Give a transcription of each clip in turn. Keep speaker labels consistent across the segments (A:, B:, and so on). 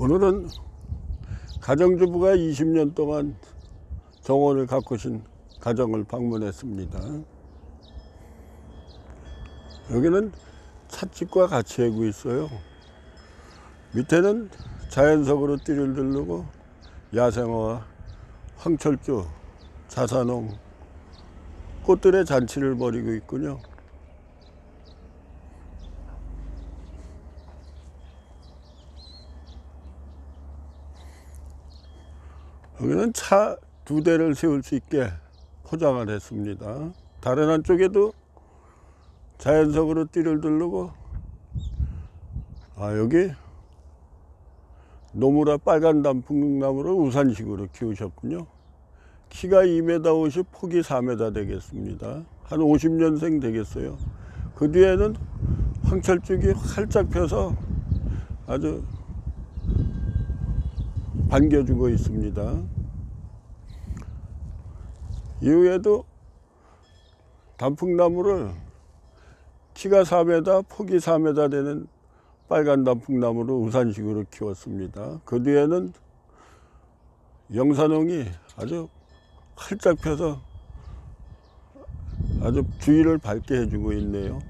A: 오늘은 가정주부가 20년 동안 정원을 가꾸신 가정을 방문했습니다. 여기는 찻집과 같이 하고 있어요. 밑에는 자연석으로 띠를 들르고 야생화와 황철주, 자산홍, 꽃들의 잔치를 벌이고 있군요. 여기는 차 두 대를 세울 수 있게 포장을 했습니다. 다른 한쪽에도 자연석으로 띠를 두르고 아 여기 노무라 빨간 단풍나무를 우산식으로 키우셨군요. 키가 2m 50, 폭이 4m 되겠습니다. 한 50년생 되겠어요. 그 뒤에는 황철쭉이 활짝 펴서 아주 반겨주고 있습니다. 이후에도 단풍나무를 키가 4m, 폭이 4m 되는 빨간 단풍나무를 우산식으로 키웠습니다. 그 뒤에는 영산홍이 아주 활짝 펴서 아주 주위를 밝게 해주고 있네요.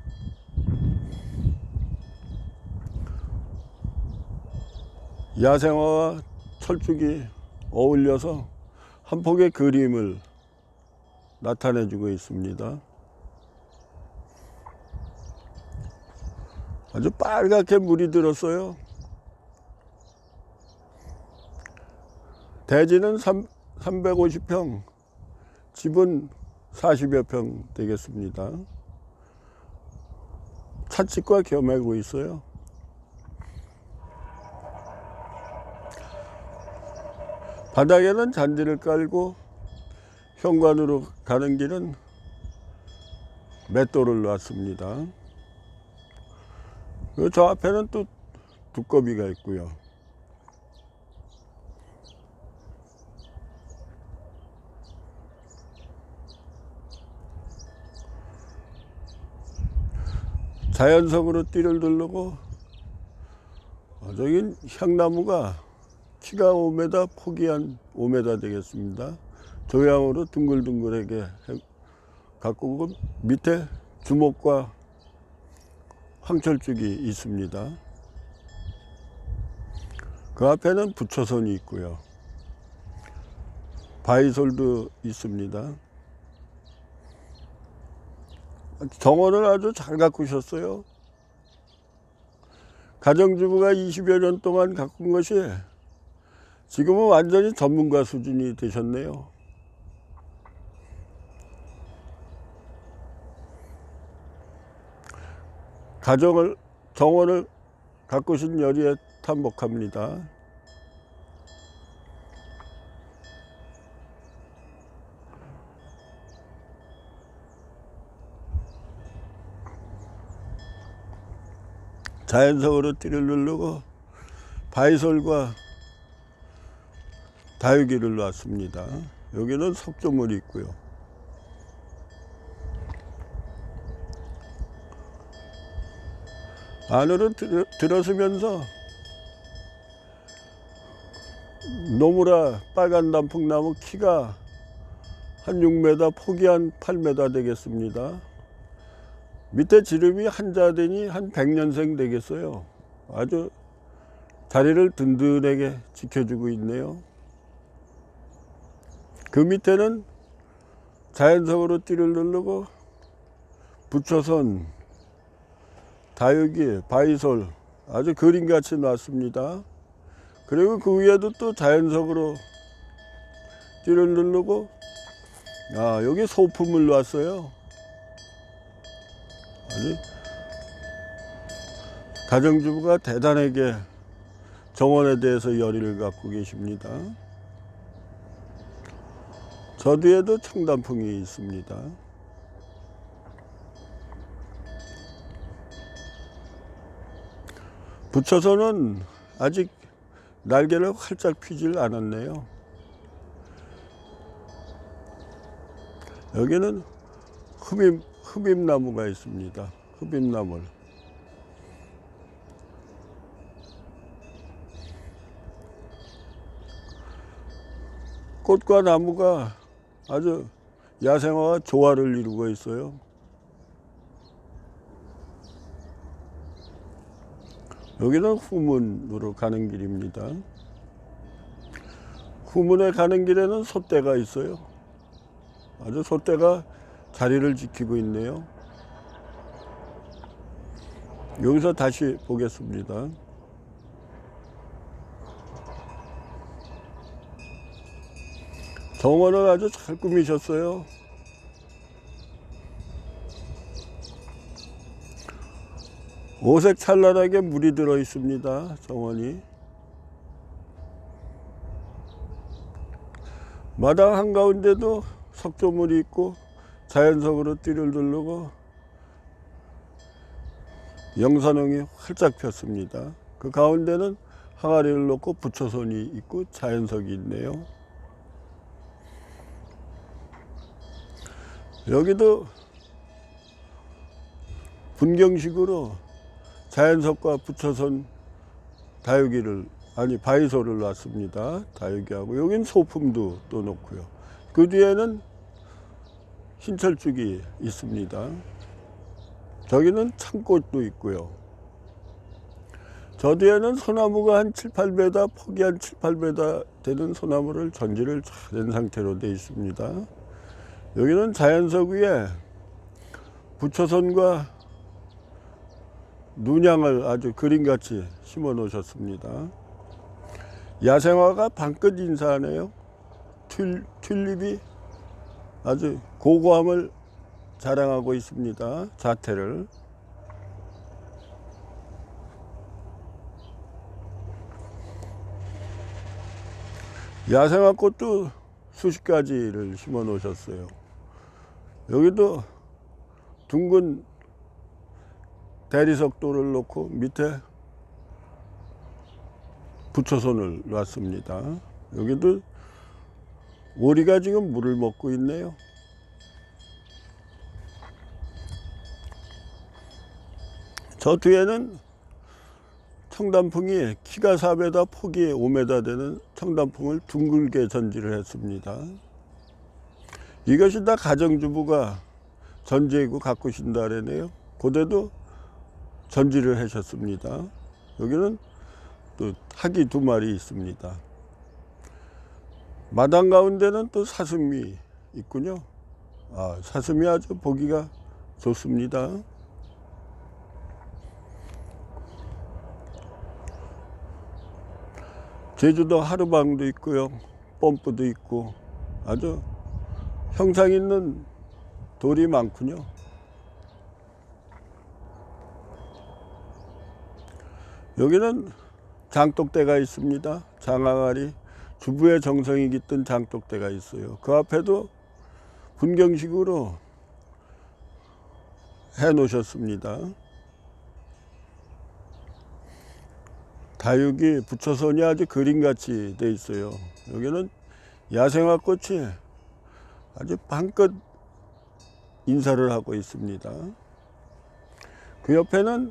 A: 야생화와 철쭉이 어울려서 한 폭의 그림을 나타내주고 있습니다. 아주 빨갛게 물이 들었어요. 대지는 3, 350평, 집은 40여 평 되겠습니다. 찻집과 겸하고 있어요. 바닥에는 잔디를 깔고 현관으로 가는 길은 맷돌을 놨습니다. 그저 앞에는 또 두꺼비가 있고요. 자연석으로 띠를 두르고 어, 저긴 향나무가 키가 5m, 폭이 한 5m 되겠습니다. 조향으로 둥글둥글하게 해- 가꾸고 밑에 주먹과 황철쭉이 있습니다. 그 앞에는 부처선이 있고요. 바이솔도 있습니다. 정원을 아주 잘 가꾸셨어요. 가정주부가 20여 년 동안 가꾼 것이 지금은 완전히 전문가 수준이 되셨네요. 가정을 정원을 가꾸신 열의에 탐복합니다. 자연석으로 띠를 누르고 바이솔과 다육이를 놨습니다. 여기는 석조물이 있고요. 안으로 들, 들어서면서 노무라 빨간 단풍나무 키가 한 6m, 폭이 한 8m 되겠습니다. 밑에 지름이 한자되니 한 100년생 되겠어요. 아주 자리를 든든하게 지켜주고 있네요. 그 밑에는 자연석으로 띠를 누르고 붙여선 다육이, 바이솔 아주 그림같이 놨습니다. 그리고 그 위에도 또 자연석으로 띠를 누르고 아 여기 소품을 놨어요. 아주 가정주부가 대단하게 정원에 대해서 열의를 갖고 계십니다. 저 뒤에도 청단풍이 있습니다. 붙여서는 아직 날개를 활짝 피질 않았네요. 여기는 흡입, 흡입나무가 있습니다. 흡입나물. 꽃과 나무가 아주 야생화와 조화를 이루고 있어요. 여기는 후문으로 가는 길입니다. 후문에 가는 길에는 소떼가 있어요. 아주 소떼가 자리를 지키고 있네요. 여기서 다시 보겠습니다. 정원을 아주 잘 꾸미셨어요. 오색 찬란하게 물이 들어 있습니다. 정원이. 마당 한가운데도 석조물이 있고 자연석으로 띠를 두르고 영산홍이 활짝 폈습니다. 그 가운데는 항아리를 놓고 부처손이 있고 자연석이 있네요. 여기도 분경식으로 자연석과 부처선 다육이를 아니 바이소를 놨습니다. 다육이하고 여긴 소품도 또 놓고요. 그 뒤에는 흰철쭉이 있습니다. 저기는 창꽃도 있고요. 저 뒤에는 소나무가 한 7, 8배다 폭이 한 7, 8배다 되는 소나무를 전지를 잘한 상태로 되어 있습니다. 여기는 자연석 위에 부처선과 눈양을 아주 그림같이 심어 놓으셨습니다. 야생화가 방긋 인사하네요. 튤, 튤립이 아주 고고함을 자랑하고 있습니다. 자태를. 야생화 꽃도 수십 가지를 심어 놓으셨어요. 여기도 둥근 대리석돌을 놓고 밑에 부처손을 놨습니다. 여기도 오리가 지금 물을 먹고 있네요. 저 뒤에는 청단풍이 키가 4m, 폭이 5m 되는 청단풍을 둥글게 전지를 했습니다. 이것이 다 가정주부가 전지이고 가꾸신다래네요. 고대도 전지를 하셨습니다. 여기는 또 학이 두 마리 있습니다. 마당 가운데는 또 사슴이 있군요. 아, 사슴이 아주 보기가 좋습니다. 제주도 하루방도 있고요. 펌프도 있고 아주 형상 있는 돌이 많군요. 여기는 장독대가 있습니다. 장항아리 주부의 정성이 깃든 장독대가 있어요. 그 앞에도 분경식으로 해 놓으셨습니다. 다육이 붙여선이 아주 그림같이 돼 있어요. 여기는 야생화 꽃이 아주 방긋 인사를 하고 있습니다. 그 옆에는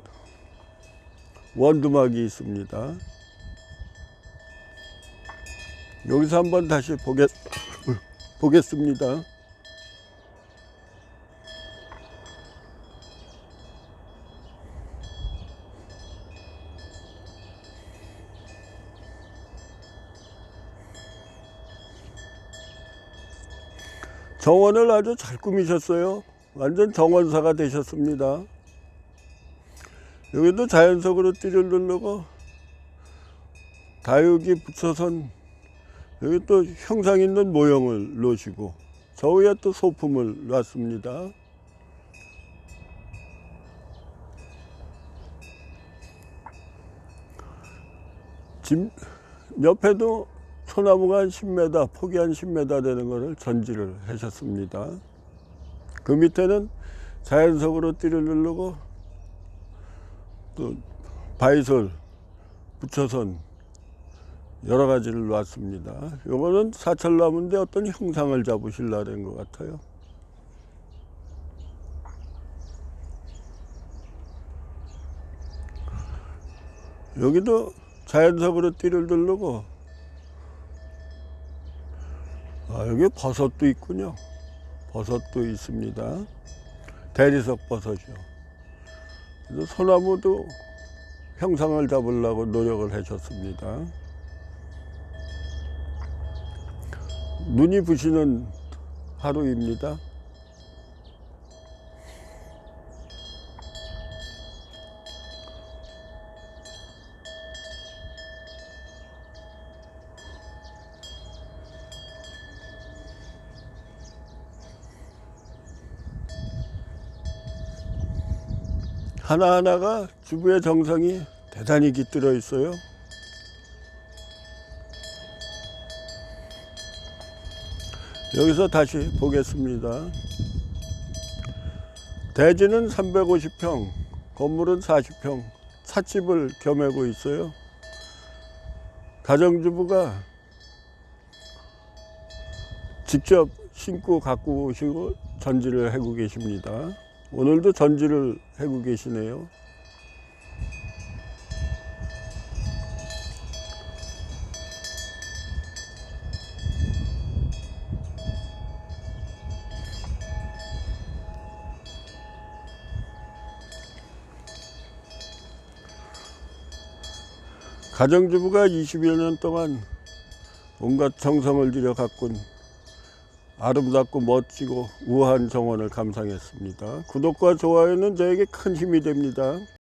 A: 원두막이 있습니다. 여기서 한번 다시 보겠, 보겠습니다. 정원을 아주 잘 꾸미셨어요. 완전 정원사가 되셨습니다. 여기도 자연석으로 띠를 누르고 다육이 붙여선 여기 또 형상 있는 모형을 놓으시고 저 위에 또 소품을 놨습니다. 집 옆에도 소나무가 한 10m, 폭이 한 10m 되는 것을 전지를 하셨습니다. 그 밑에는 자연석으로 띠를 누르고 또 바이솔, 부처선 여러 가지를 놨습니다. 요거는 사철나무인데 어떤 형상을 잡으실라는 것 같아요. 여기도 자연석으로 띠를 두르고 아, 여기 버섯도 있군요. 버섯도 있습니다. 대리석 버섯이요. 그래서 소나무도 형상을 잡으려고 노력을 하셨습니다. 눈이 부시는 하루입니다. 하나하나가 주부의 정성이 대단히 깃들어 있어요. 여기서 다시 보겠습니다. 대지는 350평, 건물은 40평, 찻집을 겸하고 있어요. 가정주부가 직접 신고 갖고 오시고 전지를 하고 계십니다. 오늘도 전지를 하고 계시네요. 가정주부가 20여 년 동안 온갖 정성을 들여 가꾼 아름답고 멋지고 우아한 정원을 감상했습니다. 구독과 좋아요는 저에게 큰 힘이 됩니다.